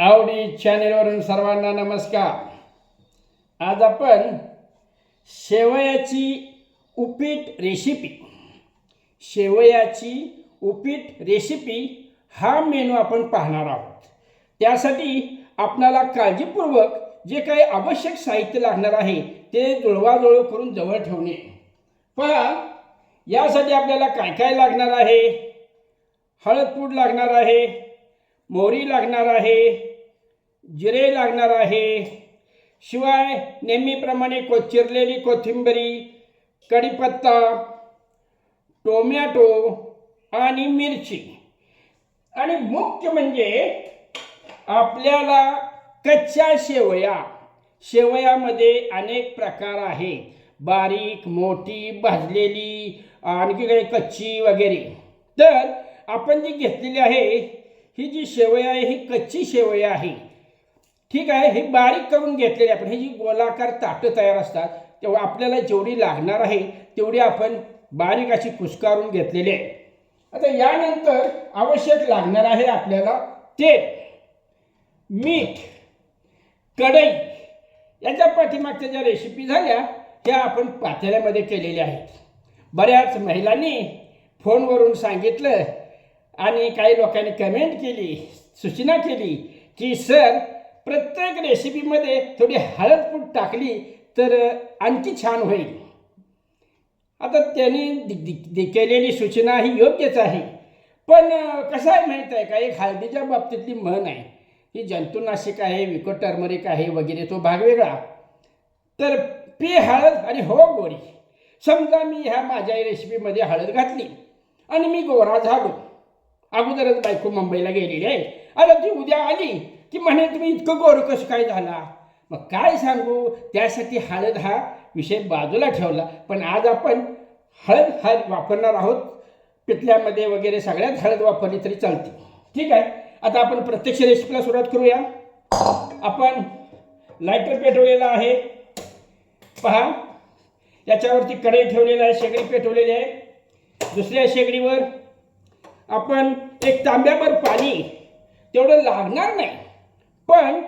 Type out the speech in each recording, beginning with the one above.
आवडी चॅनेलवरून सर्वांना नमस्कार. आज आपण शेवयाची उपीट रेसिपी. शेवयाची उपीट रेसिपी हा मेनू आपण पाहणार आहोत. त्यासाठी आपणाला काळजीपूर्वक जे काही आवश्यक साहित्य लागणार आहे ते जुळवाजुळव करून जवळ ठेवणे. पहा यासाठी आपल्याला काय काय लागणार आहे? हळद पूड लागणार आहे? मोहरी लागणार आहे? जिरे लागणार आहे. शिवाय नेहमीप्रमाणे को चिरलेली कोथिंबरी कढीपत्ता टोमॅटो आणि मिरची. आणि मुख्य म्हणजे आपल्याला कच्च्या शेवया. शेवयामध्ये अनेक प्रकार आहेत. बारीक मोठी भाजलेली आणखी काही कच्ची वगैरे. तर आपण जी घेतलेली आहे ही जी शेवया आहे ही कच्ची शेवया आहे. ठीक आहे हे बारीक करून घेतलेली आपण. हे जी गोलाकार ताटं तयार असतात तेव्हा आपल्याला जेवढी लागणार आहे तेवढी आपण बारीक अशी कुस्कारून घेतलेली आहे. आता यानंतर आवश्यक लागणार आहे आपल्याला तेल मीठ कढई. याच्या पाठीमागच्या ज्या रेसिपी झाल्या त्या आपण पातेल्यामध्ये केलेल्या आहेत. बऱ्याच महिलांनी फोनवरून सांगितलं आणि काही लोकांनी कमेंट केली सूचना केली की सर प्रत्येक रेसिपीमध्ये थोडी हळद पूट टाकली तर आणखी छान होईल. आता त्यांनी दि- दि- केलेली सूचना ही योग्यच आहे. पण कसं आहे माहीत आहे का? एक हळदीच्या बाबतीतली म्हण आहे. ही जंतुनाशक आहे विको टर्मरिक आहे वगैरे तो भाग वेगळा. तर पी हळद आणि हो गोरी. समजा मी ह्या माझ्या रेसिपीमध्ये हळद घातली आणि मी गोरा झालो. अगोदरच बायको मुंबईला गेलेली आहे. अरे ती उद्या आली. की म्हणे तुम्ही इतकं गोरं कसं काय झाला? मग काय सांगू? त्यासाठी हळद हा विषय बाजूला ठेवला. पण आज आपण हळद हळद वापरणार आहोत. पितल्यामध्ये वगैरे सगळ्यात हळद वापरली तरी चालते. ठीक आहे? आता आपण प्रत्यक्ष रेसिपीला सुरुवात करूया. आपण लायटर पेटवलेला आहे. पहा. याच्यावरती कढई ठेवलेला आहे शेगडी पेटवलेली आहे. दुसऱ्या शेगडीवर आपण एक तांब्याभर पाणी. तेवढं लागणार नाही. पण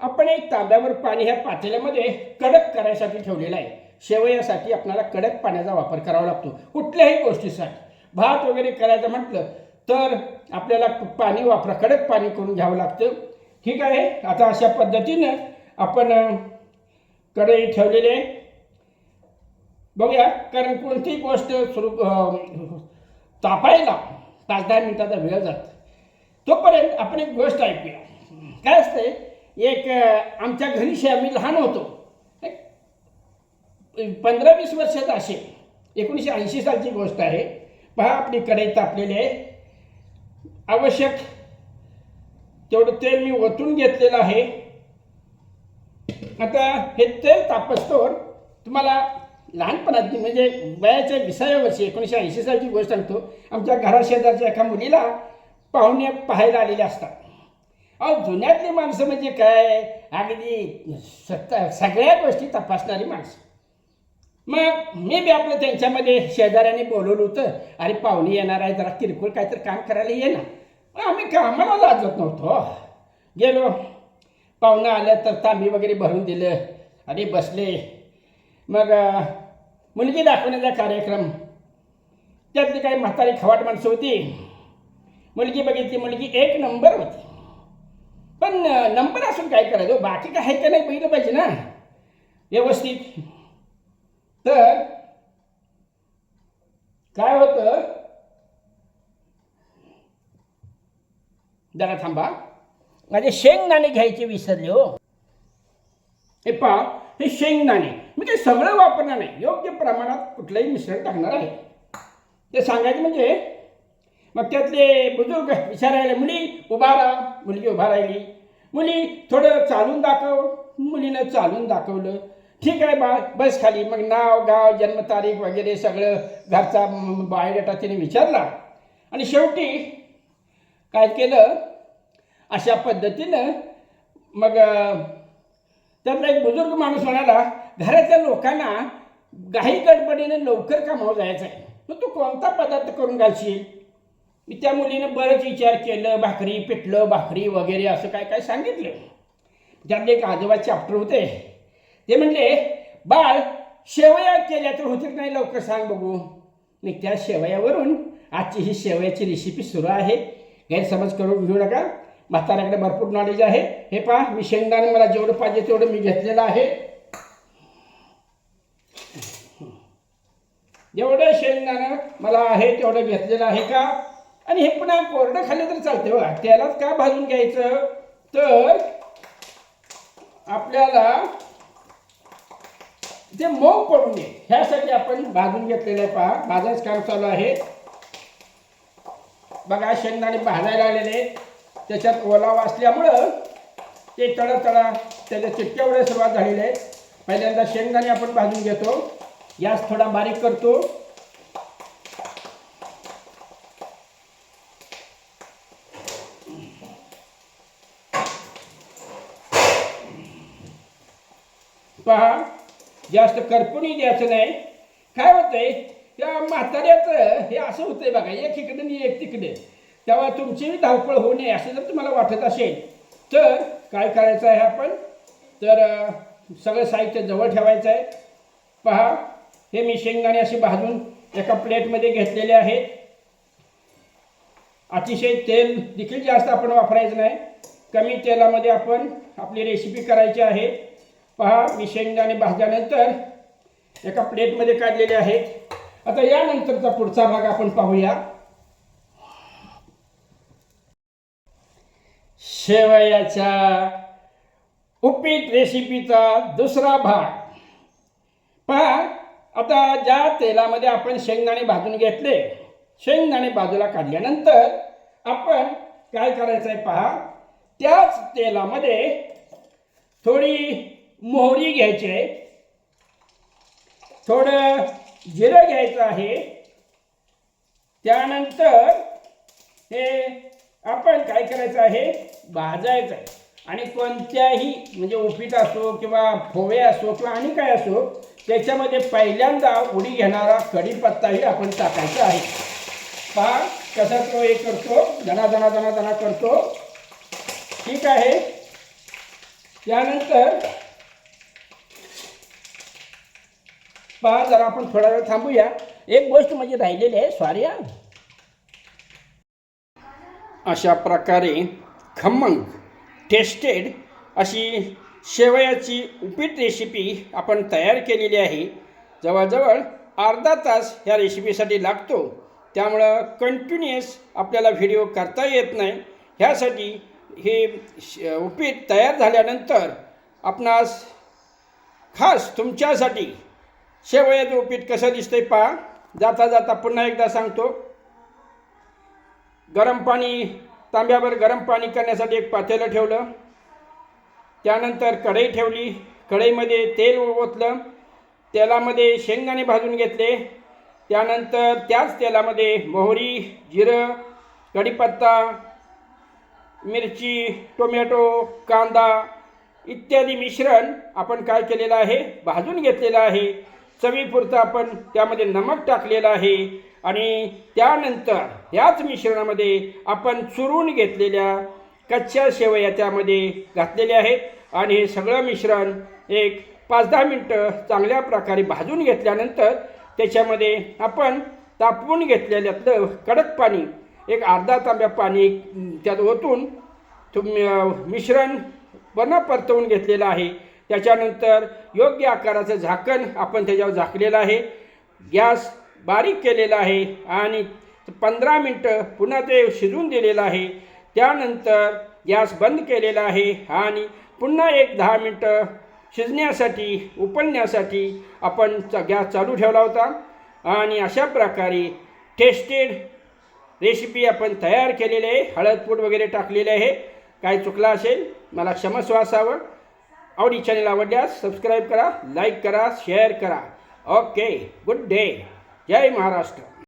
आपण एक तांब्यावर पाणी ह्या पातेल्यामध्ये कडक करायसाठी ठेवलेलं आहे. शेवयासाठी आपल्याला कडक पाण्याचा वापर करावा लागतो. कुठल्याही गोष्टीसाठी. भात वगैरे करायचं म्हटलं तर आपल्याला पाणी वापरा कडक पाणी करून घ्यावं लागतं. ठीक आहे? आता अशा पद्धतीनं आपण अं, कढई ठेवलेली आहे. बघूया कारण कोणतीही गोष्ट सुरू तापायला पाच दहा मिनिटाचा वेळ जातो. तोपर्यंत आपण एक गोष्ट ऐकूया. काय असते एक आमच्या घरीशी आम्ही लहान होतो. पंधरा वीस वर्षात असे एकोणीसशे ऐंशी सालची गोष्ट आहे. पहा आपली कढई तापलेली आहे. आवश्यक तेवढं तेल मी ओतून घेतलेलं आहे. आता हे तेल तापस्तोवर तुम्हाला लहानपणात म्हणजे वयाच्या विसाव्या वर्षी एकोणीसशे ऐंशी सालची गोष्ट सांगतो. आमच्या घराशेजारच्या एका मुलीला पाहुणे पाहायला आलेले असतात. अहो जुन्यातली माणसं म्हणजे काय? अगदी सत्ता सगळ्या गोष्टी तपासणारी माणसं. मग मी बी आपलं त्यांच्यामध्ये शेजाऱ्याने बोलवलं होतं अरे पाहुणे येणार आहे जरा किरकोळ काहीतरी काम करायला ये ना. मग आम्ही कामाला लाजत नव्हतो. गेलो. पाहुणं आल्या तर तांबी वगैरे भरून दिलं. आणि बसले. मग मुलगी दाखवण्याचा कार्यक्रम. त्यातली काही म्हातारी खवाट माणसं होती. मुलगी बघितली. मुलगी एक नंबर होती. पण नंबर असून काय करायचं? बाकी काय आहे का नाही पहिलं पाहिजे ना? व्यवस्थित. तर काय होतं? जरा थांबा. माझे शेंगदाणे घ्यायचे विसरले हो. हे पहा हे शेंगदाणे. मी ते सगळं वापरणार नाही. योग्य प्रमाणात कुठलंही मिश्रण टाकणार आहे. ते सांगायचं म्हणजे मग त्यातले बुजुर्ग विचारायला मुली उभा राहा. मुलगी उभा राहिली. मुली थोडं चालून दाखव. मुलीनं चालून दाखवलं. ठीक आहे बा बस खाली. मग नाव गाव जन्मतारीख वगैरे सगळं घरचा बायोडेटा तिने विचारला. आणि शेवटी काय केलं? अशा पद्धतीनं मग त्यातला एक बुजुर्ग माणूस म्हणाला घरातल्या लोकांना घाई गडबडीने लवकर कामावर जायचं आहे मग तू कोणता पदार्थ करून घालशील? मी त्या मुलीनं बरंच विचार केलं भाकरी पिठलं भाकरी वगैरे असं काय काय सांगितलं. त्यातले एक आजोबा चॅप्टर होते. ते म्हणले बाळ शेवया केल्या तर होते की नाही लवकर सांग बघू. मी त्या शेवयावरून आजची ही शेवयाची रेसिपी सुरू आहे. गैरसमज करून घेऊ नका. म्हाताऱ्याकडे भरपूर नॉलेज आहे. हे पहा मी शेंगदाणे मला जेवढं पाहिजे तेवढं मी घेतलेलं आहे. जेवढं शेंगदाणं मला आहे तेवढं घेतलेलं आहे का? आणि हे पुन्हा कोरडं खाल्लं तर चालते बघा. त्यालाच का भाजून घ्यायचं? तर आपल्याला ते मऊ पडू नये ह्यासाठी आपण भाजून घेतलेलं आहे पहा. भाजायचं काम चालू आहे. बघा शेंगदाणे भाजायला आलेले त्याच्यात ओलावा असल्यामुळं ते तळा तळा त्याच्या चिटक्यावर सुरुवात झालेली आहे पहिल्यांदा शेंगदाणे आपण भाजून घेतो. गॅस थोडा बारीक करतो. पहा जास्त करपूनही द्यायचं नाही. काय होतंय त्या म्हाताऱ्याचं हे असं होतंय बघा एक इकडे आणि एक तिकडे. तेव्हा तुमची धावपळ होऊ नये असं जर तुम्हाला वाटत असेल तर काय करायचं आहे आपण? तर सगळं साहित्य जवळ ठेवायचं आहे. पहा हे मी शेंगदाणे असे भाजून एका प्लेटमध्ये घेतलेले आहेत. अतिशय तेल देखील जास्त आपण वापरायचं नाही. कमी तेलामध्ये आपण आपली रेसिपी करायची आहे. पहा मी शेंगदाणे भाजल्यानंतर एका प्लेटमध्ये काढलेले आहेत. आता यानंतरचा पुढचा भाग आपण पाहूया. शेवयाच्या उपीट रेसिपीचा दुसरा भाग. पहा आता ज्या तेलामध्ये आपण शेंगदाणे भाजून घेतले शेंगदाणे बाजूला काढल्यानंतर आपण काय करायचं आहे पहा त्याच तेलामध्ये थोडी मोहरी घ्यायची आहे थोडं जिरं घ्यायचं आहे. त्यानंतर हे आपण काय करायचं आहे? भाजायचं आहे. आणि कोणत्याही म्हणजे उपीट असो किंवा फोवे असो किंवा आणि काय असो त्याच्यामध्ये पहिल्यांदा उडी घेणारा कढीपत्ताही आपण टाकायचा आहे. पहा कसा तो हे करतो. धना धना धना धना करतो. ठीक आहे. त्यानंतर पहा जरा आपण थोडा वेळ थांबूया. एक गोष्ट म्हणजे राहिलेली आहे सॉरी अशा प्रकारे खमंग टेस्टेड अशी शेवयाची उपीट रेसिपी आपण तयार केलेली आहे. जवळजवळ अर्धा तास ह्या रेसिपीसाठी लागतो. त्यामुळं कंटिन्युअस आपल्याला व्हिडिओ करता येत नाही. ह्यासाठी हे श- उपीट तयार झाल्यानंतर आपणास खास तुमच्यासाठी शेवयाचं उपीट कसं दिसतंय पहा. जाता जाता पुन्हा एकदा सांगतो. गरम पाणी तांब्यावर गरम पाणी करण्यासाठी एक पातेलं ठेवलं. त्यानंतर कढई ठेवली. कढईमध्ये तेल ओतलं. तेलामध्ये शेंगदाणे भाजून घेतले. त्यानंतर त्याच तेलामध्ये मोहरी जिरं कढीपत्ता मिरची टोमॅटो कांदा इत्यादी मिश्रण आपण काय केलेलं आहे? भाजून घेतलेलं आहे. चवीपुरतं आपण त्यामध्ये नमक टाकलेलं आहे. आणि त्यानंतर याच मिश्रणामध्ये आपण चुरून घेतलेल्या कच्च्या शेवया त्यामध्ये घातलेल्या आहेत. आणि हे सगळं मिश्रण एक पाच दहा मिनटं चांगल्या प्रकारे भाजून घेतल्यानंतर त्याच्यामध्ये आपण तापवून घेतलेल्यातलं कडक पाणी एक अर्धा तांब्या पाणी त्यात ओतून तुम्ही मिश्रण पुन्हा परतवून घेतलेलं आहे. त्याच्यानंतर योग्य आकाराचं झाकण आपण त्याच्यावर झाकलेलं आहे. गॅस बारीक केलेला आहे आणि पंधरा मिनटं पुन्हा ते शिजून दिलेलं आहे. त्यानंतर गॅस बंद केलेला आहे आणि पुन्हा एक दहा मिनटं शिजण्यासाठी उपलण्यासाठी आपण चा- गॅस चालू ठेवला होता. आणि अशा प्रकारे टेस्टेड रेसिपी आपण तयार केलेली आहे. हळद पूड वगैरे टाकलेले आहे. काय चुकलं असेल मला क्षमस्व असावं आवडी चॅनल आवडल्यास सबस्क्राईब करा लाईक करा शेअर करा. Okay good day Jai Maharashtra.